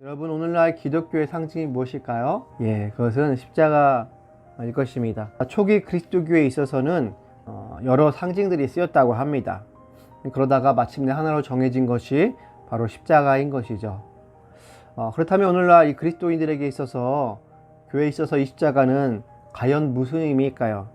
여러분 오늘날 기독교의 상징이 무엇일까요? 예, 그것은 십자가일 것입니다. 초기 그리스도교에 있어서는 어, 여러 상징들이 쓰였다고 합니다. 그러다가 마침내 하나로 정해진 것이 바로 십자가인 것이죠. 어, 그렇다면 오늘날 이 그리스도인들에게 있어서 교회에 있어서 이 십자가는 과연 무슨 의미일까요?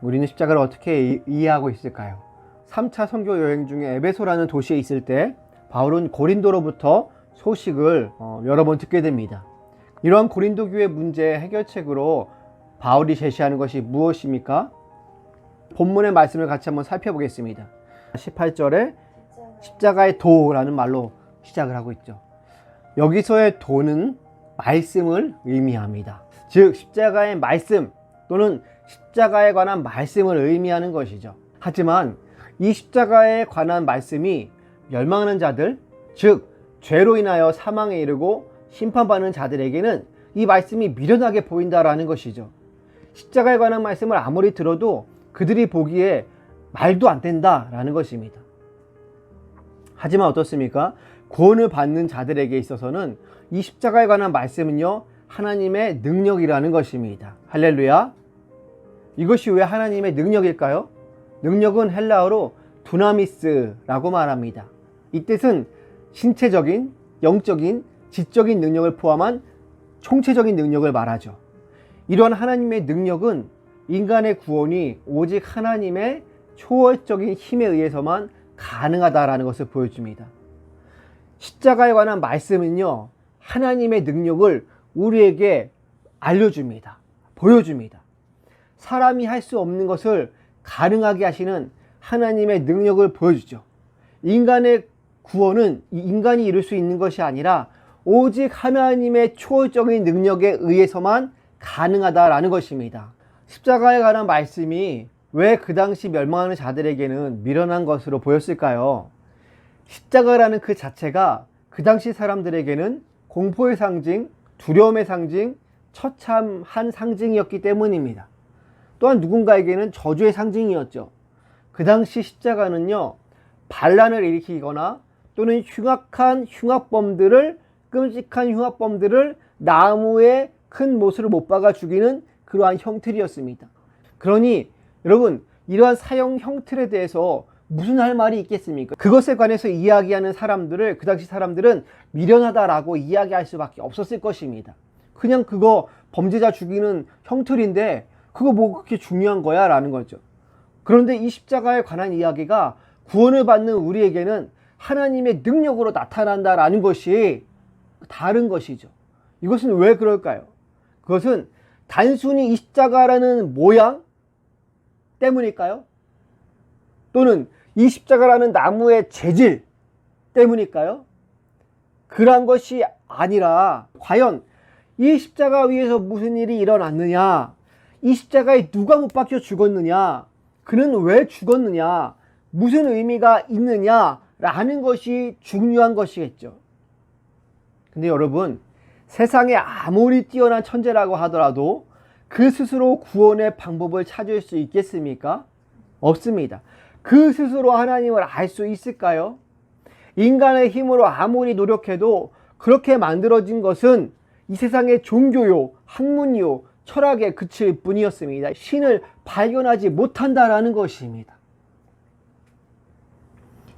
우리는 십자가를 어떻게 이- 이해하고 있을까요? 3차 선교 여행 중에 에베소라는 도시에 있을 때 바울은 고린도로부터 소식을 어, 여러 번 듣게 됩니다. 이러한 고린도 교회 문제 해결책으로 바울이 제시하는 것이 무엇입니까? 본문의 말씀을 같이 한번 살펴보겠습니다. 18절에 십자가의 도라는 말로 시작을 하고 있죠. 여기서의 도는 말씀을 의미합니다. 즉 십자가의 말씀 또는 십자가에 관한 말씀을 의미하는 것이죠. 하지만 이 십자가에 관한 말씀이 멸망하는 자들, 즉 죄로 인하여 사망에 이르고 심판받는 자들에게는 이 말씀이 미련하게 보인다라는 것이죠. 십자가에 관한 말씀을 아무리 들어도 그들이 보기에 말도 안 된다라는 것입니다. 하지만 어떻습니까? 구원을 받는 자들에게 있어서는 이 십자가에 관한 말씀은요, 하나님의 능력이라는 것입니다. 할렐루야. 이것이 왜 하나님의 능력일까요? 능력은 헬라어로 두나미스라고 말합니다. 이 뜻은 신체적인, 영적인, 지적인 능력을 포함한 총체적인 능력을 말하죠. 이러한 하나님의 능력은 인간의 구원이 오직 하나님의 초월적인 힘에 의해서만 가능하다라는 것을 보여줍니다. 십자가에 관한 말씀은요, 하나님의 능력을 우리에게 알려줍니다. 보여줍니다. 사람이 할 수 없는 것을 가능하게 하시는 하나님의 능력을 보여주죠. 인간의 구원은 이 인간이 이룰 수 있는 것이 아니라 오직 하나님의 초월적인 능력에 의해서만 가능하다라는 것입니다. 십자가에 관한 말씀이 왜 그 당시 멸망하는 자들에게는 미련한 것으로 보였을까요? 십자가라는 그 자체가 그 당시 사람들에게는 공포의 상징, 두려움의 상징, 처참한 상징이었기 때문입니다. 또한 누군가에게는 저주의 상징이었죠. 그 당시 십자가는요, 반란을 일으키거나 또는 흉악한 흉악범들을, 끔찍한 흉악범들을 나무에 큰 못으로 못 박아 죽이는 그러한 형틀이었습니다. 그러니 여러분, 이러한 사형 형틀에 대해서 무슨 할 말이 있겠습니까? 그것에 관해서 이야기하는 사람들을 그 당시 사람들은 미련하다라고 이야기할 수밖에 없었을 것입니다. 그냥 그거 범죄자 죽이는 형틀인데 그거 뭐 그렇게 중요한 거야? 라는 거죠. 그런데 이 십자가에 관한 이야기가 구원을 받는 우리에게는 하나님의 능력으로 나타난다라는 것이 다른 것이죠. 이것은 왜 그럴까요? 그것은 단순히 이 십자가라는 모양 때문일까요? 또는 이 십자가라는 나무의 재질 때문일까요? 그러한 것이 아니라 과연 이 십자가 위에서 무슨 일이 일어났느냐? 이 십자가에 누가 못 박혀 죽었느냐? 그는 왜 죽었느냐? 무슨 의미가 있느냐? 라는 것이 중요한 것이겠죠. 근데 여러분, 세상에 아무리 뛰어난 천재라고 하더라도 그 스스로 구원의 방법을 찾을 수 있겠습니까? 없습니다. 그 스스로 하나님을 알 수 있을까요? 인간의 힘으로 아무리 노력해도 그렇게 만들어진 것은 이 세상의 종교요, 학문요, 철학에 그칠 뿐이었습니다. 신을 발견하지 못한다라는 것입니다.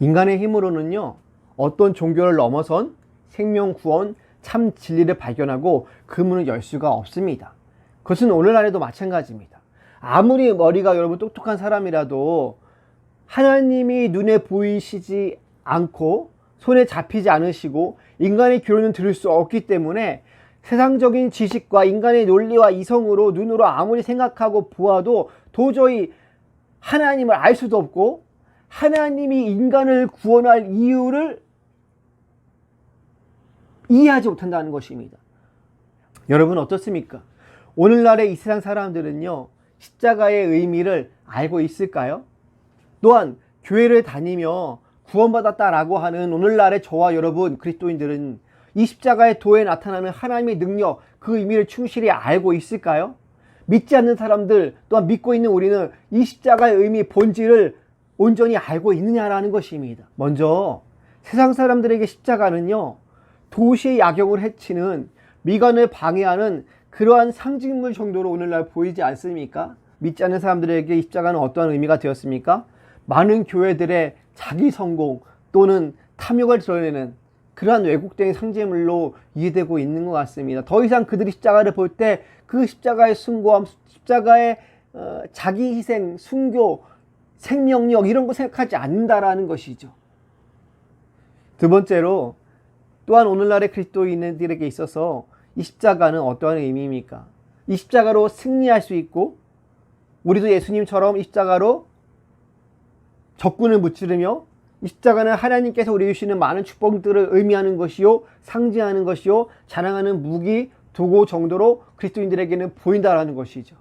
인간의 힘으로는요, 어떤 종교를 넘어선 생명 구원, 참 진리를 발견하고 그 문을 열 수가 없습니다. 그것은 오늘날에도 마찬가지입니다. 아무리 머리가 여러분 똑똑한 사람이라도 하나님이 눈에 보이시지 않고 손에 잡히지 않으시고 인간의 교훈은 들을 수 없기 때문에 세상적인 지식과 인간의 논리와 이성으로 눈으로 아무리 생각하고 보아도 도저히 하나님을 알 수도 없고 하나님이 인간을 구원할 이유를 이해하지 못한다는 것입니다. 여러분 어떻습니까? 오늘날의 이 세상 사람들은요, 십자가의 의미를 알고 있을까요? 또한 교회를 다니며 구원받았다라고 하는 오늘날의 저와 여러분 그리스도인들은 이 십자가의 도에 나타나는 하나님의 능력, 그 의미를 충실히 알고 있을까요? 믿지 않는 사람들 또한 믿고 있는 우리는 이 십자가의 의미 본질을 온전히 알고 있느냐라는 것입니다. 먼저 세상 사람들에게 십자가는요 도시의 야경을 해치는 미관을 방해하는 그러한 상징물 정도로 오늘날 보이지 않습니까? 믿지 않는 사람들에게 이 십자가는 어떠한 의미가 되었습니까? 많은 교회들의 자기 성공 또는 탐욕을 드러내는 그러한 왜곡된 상징물로 이해되고 있는 것 같습니다. 더 이상 그들이 십자가를 볼 때 그 십자가의 숭고함, 십자가의 어, 자기 희생, 순교, 생명력 이런 거 생각하지 않는다라는 것이죠. 두 번째로 또한 오늘날의 그리스도인들에게 있어서 이 십자가는 어떠한 의미입니까? 이 십자가로 승리할 수 있고 우리도 예수님처럼 이 십자가로 적군을 무찌르며 이 십자가는 하나님께서 우리 주시는 많은 축복들을 의미하는 것이요 상징하는 것이요 자랑하는 무기 도구 정도로 그리스도인들에게는 보인다라는 것이죠.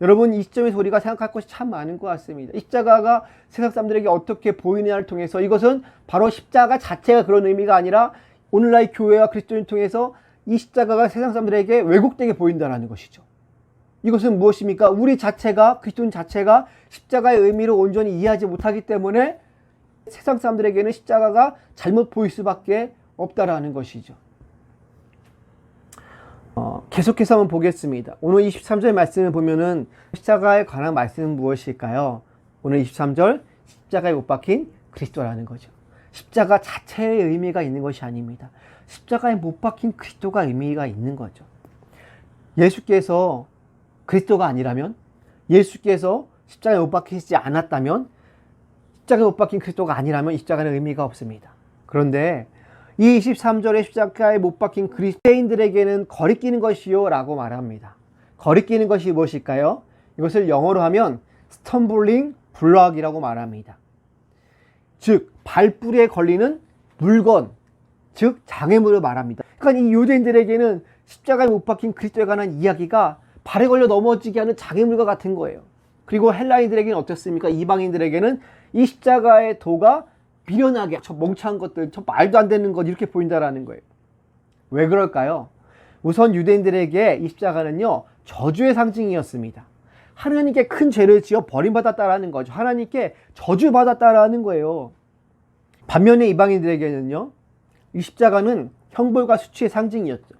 여러분 이 시점에서 우리가 생각할 것이 참 많은 것 같습니다. 이 십자가가 세상 사람들에게 어떻게 보이느냐를 통해서 이것은 바로 십자가 자체가 그런 의미가 아니라 오늘날 교회와 그리스도인 통해서 이 십자가가 세상 사람들에게 왜곡되게 보인다라는 것이죠. 이것은 무엇입니까? 우리 자체가 그리스도인 자체가 십자가의 의미를 온전히 이해하지 못하기 때문에 세상 사람들에게는 십자가가 잘못 보일 수밖에 없다라는 것이죠. 어, 계속해서 한번 보겠습니다. 오늘 23절 말씀을 보면은 십자가에 관한 말씀은 무엇일까요? 오늘 23절 십자가에 못 박힌 그리스도라는 거죠. 십자가 자체의 의미가 있는 것이 아닙니다. 십자가에 못 박힌 그리스도가 의미가 있는 거죠. 예수께서 그리스도가 아니라면 예수께서 십자가에 못 박히지 않았다면 십자가에 못 박힌 그리스도가 아니라면 이 십자가는 의미가 없습니다. 그런데 이 23절에 십자가에 못 박힌 그리스도인들에게는 거리끼는 것이요 라고 말합니다. 거리끼는 것이 무엇일까요? 이것을 영어로 하면 스텀블링 블럭이라고 말합니다. 즉 발뿌리에 걸리는 물건, 즉 장애물을 말합니다. 그러니까 이 유대인들에게는 십자가에 못 박힌 그리스도에 관한 이야기가 발에 걸려 넘어지게 하는 장애물과 같은 거예요. 그리고 헬라인들에게는 어떻습니까? 이방인들에게는 이 십자가의 도가 미련하게 저 멍청한 것들, 저 말도 안 되는 것 이렇게 보인다라는 거예요. 왜 그럴까요? 우선 유대인들에게 이 십자가는요 저주의 상징이었습니다. 하나님께 큰 죄를 지어 버림받았다라는 거죠. 하나님께 저주받았다라는 거예요. 반면에 이방인들에게는요 이 십자가는 형벌과 수치의 상징이었죠.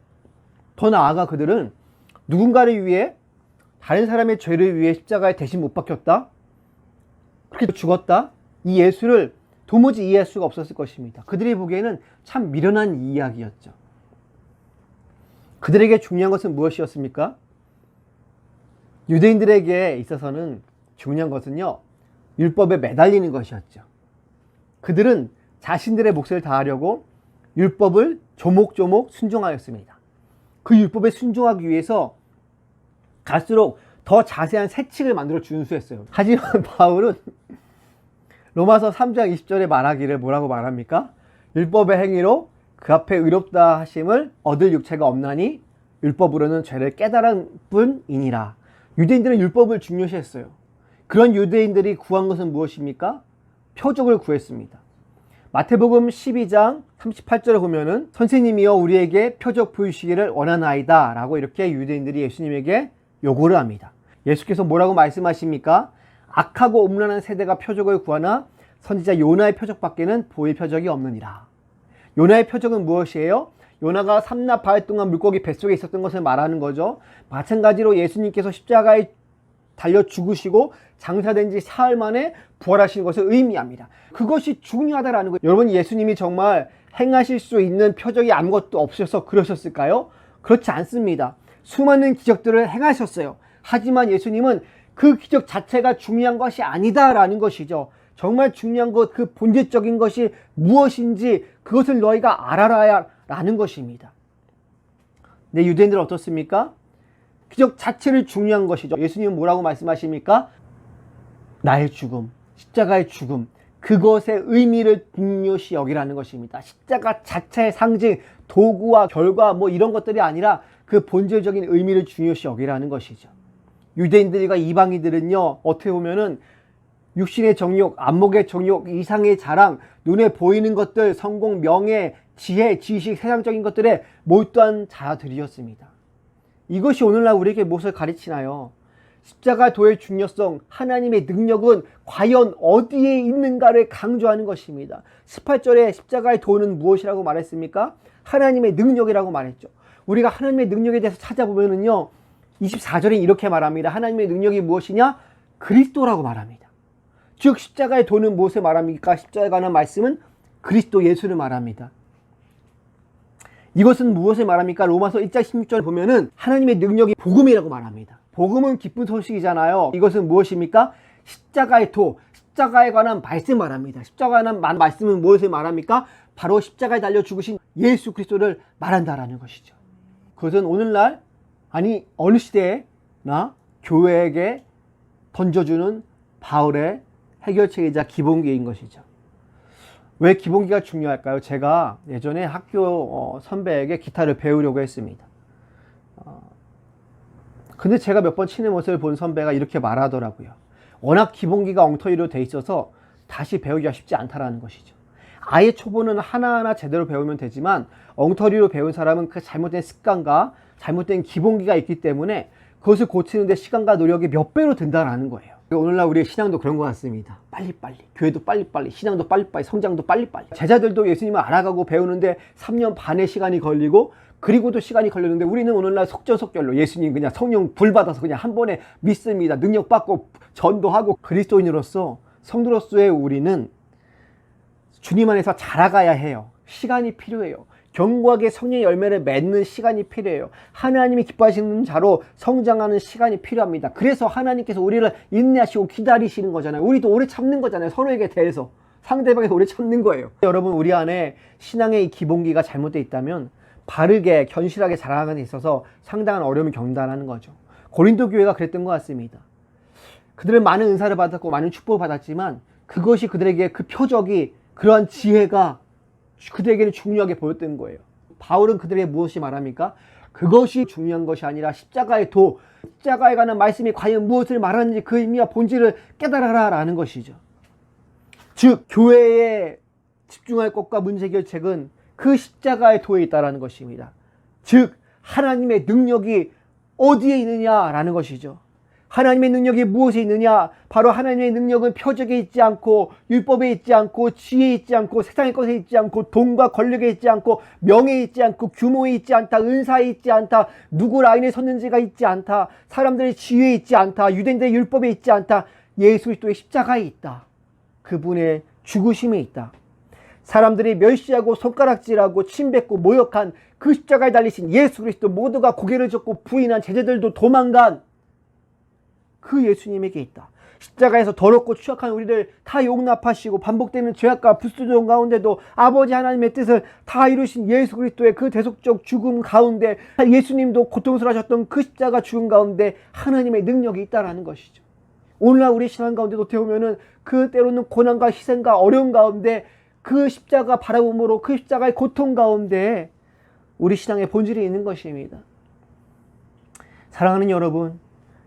더 나아가 그들은 누군가를 위해 다른 사람의 죄를 위해 십자가에 대신 못 박혔다. 그렇게 죽었다. 이 예수를 도무지 이해할 수가 없었을 것입니다. 그들이 보기에는 참 미련한 이야기였죠. 그들에게 중요한 것은 무엇이었습니까? 유대인들에게 있어서는 중요한 것은요, 율법에 매달리는 것이었죠. 그들은 자신들의 몫을 다하려고 율법을 조목조목 순종하였습니다. 그 율법에 순종하기 위해서 갈수록 더 자세한 세칙을 만들어 준수했어요. 하지만 바울은 로마서 3장 20절에 말하기를 뭐라고 말합니까? 율법의 행위로 그 앞에 의롭다 하심을 얻을 육체가 없나니 율법으로는 죄를 깨달은 뿐이니라. 유대인들은 율법을 중요시했어요. 그런 유대인들이 구한 것은 무엇입니까? 표적을 구했습니다. 마태복음 12장 38절에 보면은 선생님이여 우리에게 표적 보이시기를 원하나이다 라고 이렇게 유대인들이 예수님에게 요구를 합니다. 예수께서 뭐라고 말씀하십니까? 악하고 음란한 세대가 표적을 구하나 선지자 요나의 표적밖에는 보일 표적이 없느니라. 요나의 표적은 무엇이에요? 요나가 삼납 바흘 동안 물고기 뱃속에 있었던 것을 말하는 거죠. 마찬가지로 예수님께서 십자가에 달려 죽으시고 장사된 지 사흘 만에 부활하신 것을 의미합니다. 그것이 중요하다라는 거예요. 여러분 예수님이 정말 행하실 수 있는 표적이 아무것도 없어서 그러셨을까요? 그렇지 않습니다. 수많은 기적들을 행하셨어요. 하지만 예수님은 그 기적 자체가 중요한 것이 아니다라는 것이죠. 정말 중요한 것, 그 본질적인 것이 무엇인지 그것을 너희가 알아라야 라는 것입니다. 네, 유대인들은 어떻습니까? 기적 자체를 중요한 것이죠. 예수님은 뭐라고 말씀하십니까? 나의 죽음, 십자가의 죽음, 그것의 의미를 중요시 여기라는 것입니다. 십자가 자체의 상징, 도구와 결과 뭐 이런 것들이 아니라 그 본질적인 의미를 중요시 여기라는 것이죠. 유대인들과 이방인들은요, 어떻게 보면은 육신의 정욕, 안목의 정욕, 이상의 자랑, 눈에 보이는 것들, 성공, 명예, 지혜, 지식, 세상적인 것들에 몰두한 자들이었습니다. 이것이 오늘날 우리에게 무엇을 가르치나요? 십자가 도의 중요성, 하나님의 능력은 과연 어디에 있는가를 강조하는 것입니다. 18절에 십자가의 도는 무엇이라고 말했습니까? 하나님의 능력이라고 말했죠. 우리가 하나님의 능력에 대해서 찾아보면은요, 24절에 이렇게 말합니다. 하나님의 능력이 무엇이냐? 그리스도라고 말합니다. 즉, 십자가의 도는 무엇을 말합니까? 십자가에 관한 말씀은 그리스도 예수를 말합니다. 이것은 무엇을 말합니까? 로마서 1장 16절 보면은 하나님의 능력이 복음이라고 말합니다. 복음은 기쁜 소식이잖아요. 이것은 무엇입니까? 십자가의 도, 십자가에 관한 말씀 말합니다. 십자가에 관한 말씀은 무엇을 말합니까? 바로 십자가에 달려 죽으신 예수 그리스도를 말한다라는 것이죠. 그것은 오늘날 아니 어느 시대나 교회에게 던져주는 바울의 해결책이자 기본기인 것이죠. 왜 기본기가 중요할까요? 제가 예전에 학교 어, 선배에게 기타를 배우려고 했습니다. 어, 근데 제가 몇 번 치는 모습을 본 선배가 이렇게 말하더라고요. 워낙 기본기가 엉터리로 돼 있어서 다시 배우기가 쉽지 않다라는 것이죠. 아예 초보는 하나하나 제대로 배우면 되지만 엉터리로 배운 사람은 그 잘못된 습관과 잘못된 기본기가 있기 때문에 그것을 고치는데 시간과 노력이 몇 배로 든다라는 거예요. 오늘날 우리의 신앙도 그런 것 같습니다. 빨리빨리. 교회도 빨리빨리. 신앙도 빨리빨리. 성장도 빨리빨리. 제자들도 예수님을 알아가고 배우는데 3년 반의 시간이 걸리고 그리고도 시간이 걸렸는데 우리는 오늘날 속전속결로 예수님 그냥 성령 불 받아서 그냥 한 번에 믿습니다. 능력 받고 전도하고 그리스도인으로서 성도로서의 우리는 주님 안에서 자라가야 해요. 시간이 필요해요. 견고하게 성령의 열매를 맺는 시간이 필요해요. 하나님이 기뻐하시는 자로 성장하는 시간이 필요합니다. 그래서 하나님께서 우리를 인내하시고 기다리시는 거잖아요. 우리도 오래 참는 거잖아요. 서로에게 대해서. 상대방에서 오래 참는 거예요. 여러분, 우리 안에 신앙의 이 기본기가 잘못되어 있다면 바르게, 견실하게 자라가는 데 있어서 상당한 어려움을 경단하는 거죠. 고린도 교회가 그랬던 것 같습니다. 그들은 많은 은사를 받았고 많은 축복을 받았지만 그것이 그들에게 그 표적이 그러한 지혜가 그들에게는 중요하게 보였던 거예요. 바울은 그들에게 무엇이 말합니까? 그것이 중요한 것이 아니라 십자가의 도, 십자가에 관한 말씀이 과연 무엇을 말하는지 그 의미와 본질을 깨달아라 라는 것이죠. 즉, 교회에 집중할 것과 문제 결책은 그 십자가의 도에 있다라는 것입니다. 즉, 하나님의 능력이 어디에 있느냐라는 것이죠. 하나님의 능력이 무엇에 있느냐? 바로 하나님의 능력은 표적에 있지 않고 율법에 있지 않고 지혜에 있지 않고 세상의 것에 있지 않고 돈과 권력에 있지 않고 명예에 있지 않고 규모에 있지 않다 은사에 있지 않다 누구 라인에 섰는지가 있지 않다 사람들의 지혜에 있지 않다 유대인들의 율법에 있지 않다. 예수 그리스도의 십자가에 있다. 그분의 죽으심에 있다. 사람들이 멸시하고 손가락질하고 침뱉고 모욕한 그 십자가에 달리신 예수 그리스도 모두가 고개를 젓고 부인한 제자들도 도망간 그 예수님에게 있다. 십자가에서 더럽고 추악한 우리를 다 용납하시고 반복되는 죄악과 불수종 가운데도 아버지 하나님의 뜻을 다 이루신 예수 그리스도의 그 대속적 죽음 가운데 예수님도 고통스러우셨던 그 십자가 죽음 가운데 하나님의 능력이 있다라는 것이죠. 오늘날 우리 신앙 가운데도 태우면은 그 때로는 고난과 희생과 어려움 가운데 그 십자가 바라봄으로 그 십자가의 고통 가운데 우리 신앙의 본질이 있는 것입니다. 사랑하는 여러분,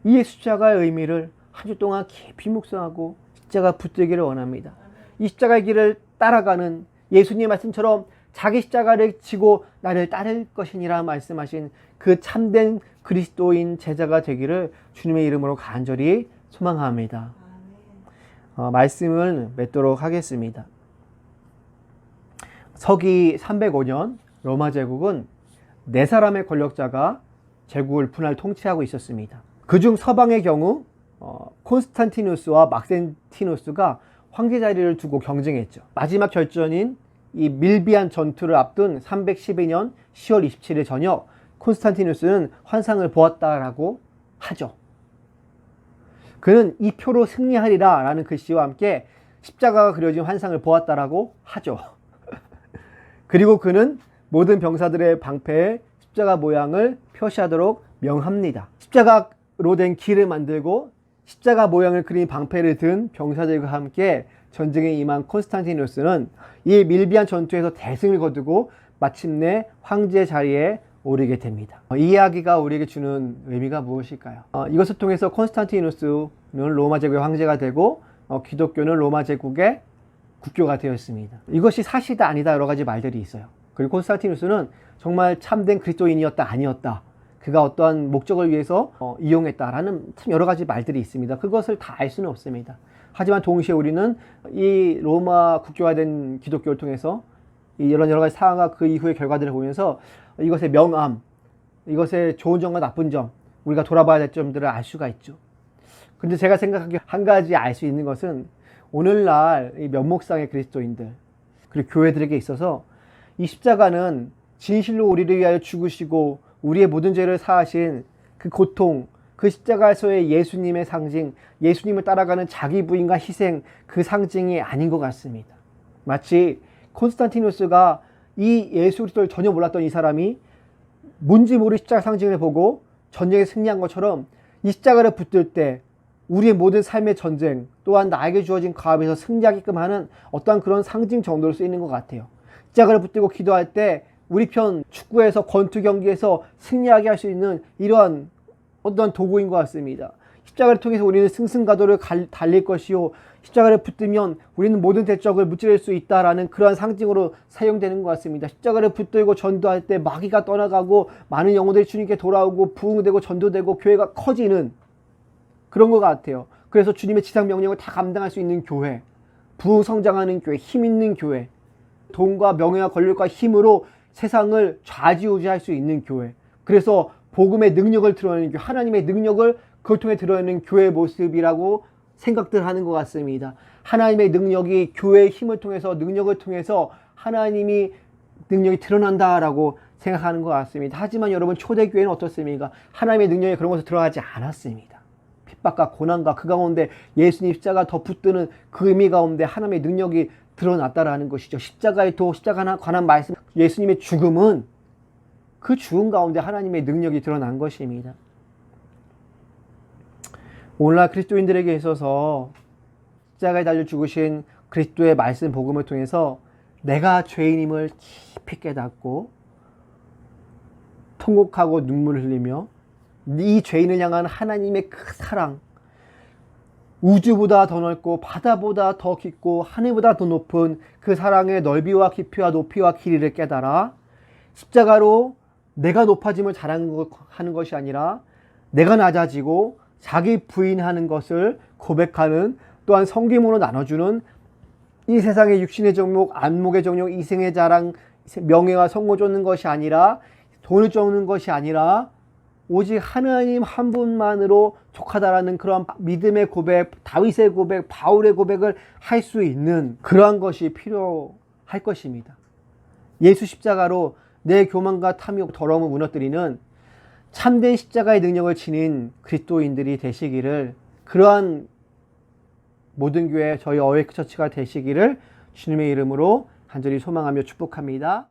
이 십자가의 의미를 한 주 동안 깊이 묵상하고 십자가 붙들기를 원합니다. 이 십자가의 길을 따라가는 예수님 말씀처럼 자기 십자가를 지고 나를 따를 것이니라 말씀하신 그 참된 그리스도인 제자가 되기를 주님의 이름으로 간절히 소망합니다. 어, 말씀을 맺도록 하겠습니다. 서기 305년 로마 제국은 네 사람의 권력자가 제국을 분할 통치하고 있었습니다. 그중 서방의 경우 어, 콘스탄티누스와 막센티누스가 황제 자리를 두고 경쟁했죠. 마지막 결전인 이 밀비안 전투를 앞둔 312년 10월 27일 저녁 콘스탄티누스는 환상을 보았다라고 하죠. 그는 이 표로 승리하리라 라는 글씨와 함께 십자가가 그려진 환상을 보았다라고 하죠. 그리고 그는 모든 병사들의 방패에 십자가 모양을 표시하도록 명합니다. 십자가로 된 길을 만들고 십자가 모양을 그린 방패를 든 병사들과 함께 전쟁에 임한 콘스탄티누스는 이 밀비안 전투에서 대승을 거두고 마침내 황제 자리에 오르게 됩니다. 이 이야기가 우리에게 주는 의미가 무엇일까요? 어, 이것을 통해서 콘스탄티누스는 로마 제국의 황제가 되고 어, 기독교는 로마 제국의 국교가 되었습니다. 이것이 사실이다 아니다 여러 가지 말들이 있어요. 그리고 콘스탄티누스는 정말 참된 그리스도인이었다 아니었다 그가 어떠한 목적을 위해서 어, 이용했다라는 참 여러 가지 말들이 있습니다. 그것을 다 알 수는 없습니다. 하지만 동시에 우리는 이 로마 국교화된 기독교를 통해서 이 이런 여러 가지 상황과 그 이후의 결과들을 보면서 이것의 명암, 이것의 좋은 점과 나쁜 점, 우리가 돌아봐야 될 점들을 알 수가 있죠. 근데 제가 생각하기에 한 가지 알 수 있는 것은 오늘날 이 면목상의 그리스도인들 그리고 교회들에게 있어서 이 십자가는 진실로 우리를 위하여 죽으시고 우리의 모든 죄를 사하신 그 고통, 그 십자가에서의 예수님의 상징, 예수님을 따라가는 자기 부인과 희생 그 상징이 아닌 것 같습니다. 마치 콘스탄티누스가 이 예수 그리스도를 전혀 몰랐던 이 사람이 뭔지 모를 십자가 상징을 보고 전쟁에 승리한 것처럼 이 십자가를 붙들 때 우리의 모든 삶의 전쟁 또한 나에게 주어진 과업에서 승리하게끔 하는 어떠한 그런 상징 정도로 쓰이는 것 같아요. 십자가를 붙들고 기도할 때 우리 편 축구에서 권투 경기에서 승리하게 할 수 있는 이러한 어떤 도구인 것 같습니다. 십자가를 통해서 우리는 승승가도를 갈- 달릴 것이요 십자가를 붙들면 우리는 모든 대적을 무찌를 수 있다라는 그러한 상징으로 사용되는 것 같습니다. 십자가를 붙들고 전도할 때 마귀가 떠나가고 많은 영혼들이 주님께 돌아오고 부흥되고 전도되고 교회가 커지는 그런 것 같아요. 그래서 주님의 지상 명령을 다 감당할 수 있는 교회, 부흥 성장하는 교회, 힘 있는 교회, 돈과 명예와 권력과 힘으로 세상을 좌지우지할 수 있는 교회. 그래서 복음의 능력을 드러내는 교회, 하나님의 능력을 그걸 통해 드러내는 교회의 모습이라고 생각들 하는 것 같습니다. 하나님의 능력이 교회의 힘을 통해서 능력을 통해서 하나님이 능력이 드러난다라고 생각하는 것 같습니다. 하지만 여러분 초대교회는 어떻습니까? 하나님의 능력이 그런 것을 들어가지 않았습니다. 핍박과 고난과 그 가운데 예수님 십자가 더 붙드는 그 의미 가운데 하나님의 능력이 드러났다라는 것이죠. 십자가에 도 십자가나 관한 말씀 예수님의 죽음은 그 죽음 가운데 하나님의 능력이 드러난 것입니다. 오늘날 그리스도인들에게 있어서 십자가에 달려 죽으신 그리스도의 말씀 복음을 통해서 내가 죄인임을 깊이 깨닫고 통곡하고 눈물을 흘리며 이 죄인을 향한 하나님의 그 사랑 우주보다 더 넓고 바다보다 더 깊고 하늘보다 더 높은 그 사랑의 넓이와 깊이와 높이와 길이를 깨달아 십자가로 내가 높아짐을 자랑하는 것이 아니라 내가 낮아지고 자기 부인하는 것을 고백하는 또한 성김으로 나눠주는 이 세상의 육신의 정욕, 안목의 정욕, 이생의 자랑, 명예와 성고 쫓는 것이 아니라 돈을 쫓는 것이 아니라 오직 하나님 한 분만으로 족하다라는 그런 믿음의 고백, 다윗의 고백, 바울의 고백을 할 수 있는 그러한 것이 필요할 것입니다. 예수 십자가로 내 교만과 탐욕, 더러움을 무너뜨리는 참된 십자가의 능력을 지닌 그리스도인들이 되시기를 그러한 모든 교회 저희 어웨이크 처치가 되시기를 주님의 이름으로 간절히 소망하며 축복합니다.